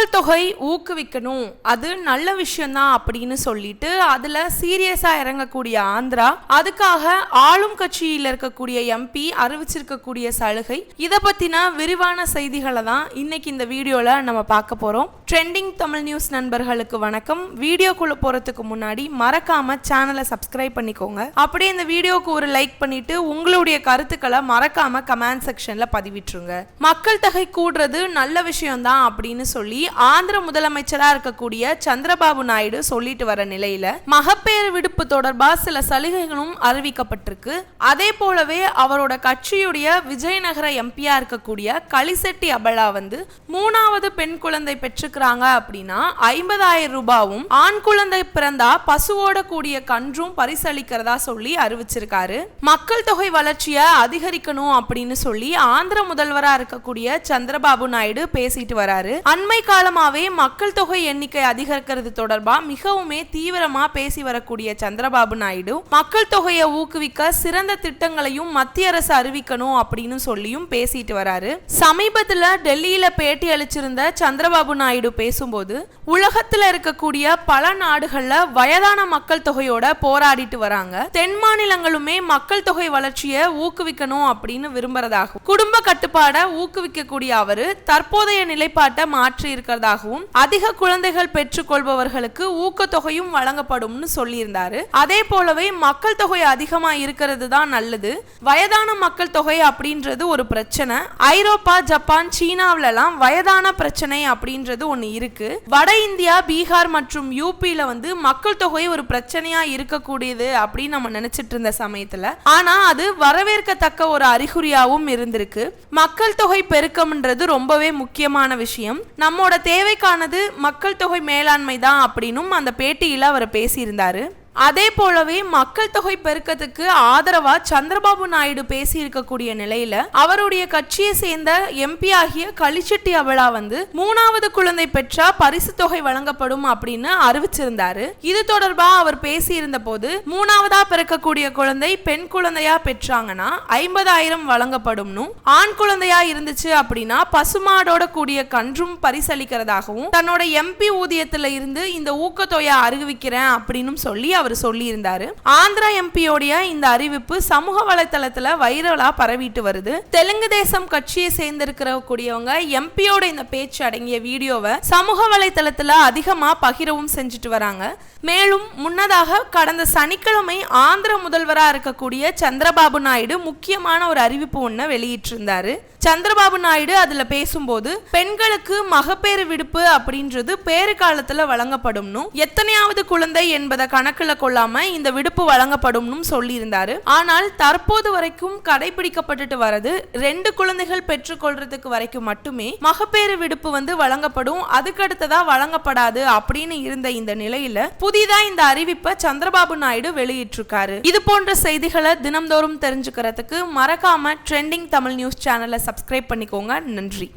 மக்கள் தொகை ஊக்குவிக்கணும். அது நல்ல விஷயம்தான் அப்படின்னு சொல்லிட்டு அதுல சீரியஸா இறங்கக்கூடிய ஆந்திரா அதுக்காக ஆளும் கட்சியில் இருக்கக்கூடிய எம்பி அறிவிச்சிருக்கக்கூடிய சலுகை. இதை பத்தின விரிவான செய்திகளை தான் இன்னைக்கு இந்த வீடியோல நம்ம பார்க்க போறோம். ட்ரெண்டிங் தமிழ் நியூஸ் நண்பர்களுக்கு வணக்கம். வீடியோக்குள்ள போறதுக்கு முன்னாடி மறக்காம சேனலை சப்ஸ்கிரைப் பண்ணிக்கோங்க. அப்படியே இந்த வீடியோக்கு ஒரு லைக் பண்ணிட்டு உங்களுடைய கருத்துக்களை மறக்காம கமெண்ட் செக்ஷன்ல பதிவிட்டுருங்க. மக்கள் தொகை கூடுறது நல்ல விஷயம்தான் அப்படின்னு சொல்லி ஆந்திர முதலமைச்சரா இருக்கக்கூடிய சந்திரபாபு நாயுடு சொல்லிட்டு வர நிலையில மகப்பேறு விடுப்பு தொடர்பா சில சலுகைகளும் அறிவிக்கப்பட்டிருக்கு. அதே போலவே அவரோட கட்சியுடைய விஜயநகர எம்பியா இருக்கக்கூடிய களிசெட்டி அபலா வந்து மூணாவது பெண் குழந்தை பெற்றுக்கிறாங்க அப்படின்னா ஐம்பதாயிரம் ரூபாவும் ஆண் குழந்தை பிறந்தா பசுவோட கூடிய கன்றும் பரிசளிக்கிறதா சொல்லி அறிவிச்சிருக்காரு. மக்கள் தொகை வளர்ச்சியை அதிகரிக்கணும் அப்படின்னு சொல்லி ஆந்திர முதல்வரா இருக்கக்கூடிய சந்திரபாபு நாயுடு பேசிட்டு வராரு. அண்மை கால காலமாகவே மக்கள் தொகை எண்ணிக்கை அதிகரிக்கிறது தொடர்பாக மிகவுமே தீவிரமாக பேசி வரக்கூடிய சந்திரபாபு நாயுடு மக்கள் தொகையை ஊக்குவிக்க சிறந்த திட்டங்களையும் மத்திய அரசு அறிவிக்கணும் அப்படின்னு சொல்லியும் பேசிட்டு வராரு. சமீபத்தில் டெல்லியில் பேட்டி அளிச்சிருந்த சந்திரபாபு நாயுடு பேசும்போது உலகத்தில் இருக்கக்கூடிய பல நாடுகளில் வயதான மக்கள் தொகையோட போராடிட்டு வராங்க. தென் மாநிலங்களுமே மக்கள் தொகை வளர்ச்சியை ஊக்குவிக்கணும் அப்படின்னு விரும்புறதாகும் குடும்ப கட்டுப்பாடை ஊக்குவிக்கக்கூடிய அவரு தற்போதைய நிலைப்பாட்டை மாற்றி இருக்கிறதாகவும் அதிக குழந்தைகள் பெற்றுக்கொள்பவர்களுக்கு ஊக்கத்தொகையும் வழங்கப்படும்னு சொல்லியிருந்தாரு. அதே போலவே மக்கள் தொகை அதிகமா இருக்கிறது தான் நல்லது. வயதான மக்கள் தொகை அப்படின்றது ஒரு பிரச்சனை. ஐரோப்பா ஜப்பான் சீனாவிலலாம் வயதான பிரச்சனை அப்படின்றது ஒன்று இருக்கு. வட இந்தியா பீகார் மற்றும் யூபியில வந்து மக்கள் தொகை ஒரு பிரச்சனையா இருக்கக்கூடியது அப்படின்னு நம்ம நினைச்சிட்டு இருந்த சமயத்துல. ஆனா அது வரவேற்கத்தக்க ஒரு அறிகுறியாவும் இருந்திருக்கு. மக்கள் தொகை பெருக்கம்ன்றது ரொம்பவே முக்கியமான விஷயம். நம்மோட தேவைக்கானது மக்கள் தொகை மேலாண்மை தான் அப்படின்னும் அந்த பேட்டியில் அவர் பேசியிருந்தாரு. அதே போலவே மக்கள் தொகை பெருக்கத்துக்கு ஆதரவா சந்திரபாபு நாயுடு பேசி இருக்கக்கூடிய நிலையில அவருடைய கட்சியை சேர்ந்த எம்பி ஆகிய களிச்செட்டி அவளா வந்து மூணாவது குழந்தை பெற்றா பரிசு தொகை வழங்கப்படும் அப்படின்னு அறிவிச்சிருந்தாரு. இது தொடர்பா அவர் பேசி இருந்த போது மூணாவதா பிறக்கக்கூடிய குழந்தை பெண் குழந்தையா பெற்றாங்கன்னா ஐம்பதாயிரம் வழங்கப்படும்னு ஆண் குழந்தையா இருந்துச்சு அப்படின்னா பசுமாடோட கூடிய கன்றும் பரிசளிக்கிறதாகவும் தன்னோட எம்பி ஊதியத்துல இருந்து இந்த ஊக்கத்தொகையை அறிவிக்கிறேன் அப்படின்னு சொல்லி அவர் சொல்லியிருந்தாரு. ஆந்திரா எம்பியோடைய இந்த அறிவிப்பு சமூக வலைத்தளத்துல வைரலா பரவிட்டு வருது. தெலுங்கு தேசம் கட்சியை சேர்ந்திருக்கிற கூடியவங்க எம்பியோட இந்த பேச்சு அடங்கிய வீடியோவை சமூக வலைத்தளத்துல அதிகமா பகிரவும் செஞ்சுட்டு வராங்க. மேலும் முன்னதாக கடந்த சனிக்கிழமை ஆந்திர முதல்வரா இருக்கக்கூடிய சந்திரபாபு நாயுடு முக்கியமான ஒரு அறிவிப்பு ஒன்றை வெளியிட்டிருந்தாரு. சந்திரபாபு நாயுடு அதுல பேசும்போது பெண்களுக்கு மகப்பேறு விடுப்பு அப்படின்றது பேறு காலத்துல வழங்கப்படும்னு. எத்தனையாவது குழந்தை என்பதை கணக்கில் கொள்ளாம இந்த விடுப்பு வழங்கப்படும்னு சொல்லியிருந்தாரு. ஆனால் தற்போது வரைக்கும் கடைபிடிக்கப்பட்டுட்டு வரது ரெண்டு குழந்தைகள் பெற்றுக்கொள்றதுக்கு வரைக்கும் மட்டுமே மகப்பேறு விடுப்பு வந்து வழங்கப்படும். அதுக்கடுத்ததா வழங்கப்படாது அப்படின்னு இருந்த இந்த நிலையில புதிதா இந்த அறிவிப்பை சந்திரபாபு நாயுடு வெளியிட்டிருக்காரு. இது போன்ற செய்திகளை தினம்தோறும் தெரிஞ்சுக்கிறதுக்கு மறக்காம ட்ரெண்டிங் தமிழ் நியூஸ் சேனலை சப்ஸ்கிரைப் பண்ணிக்கோங்க. நன்றி.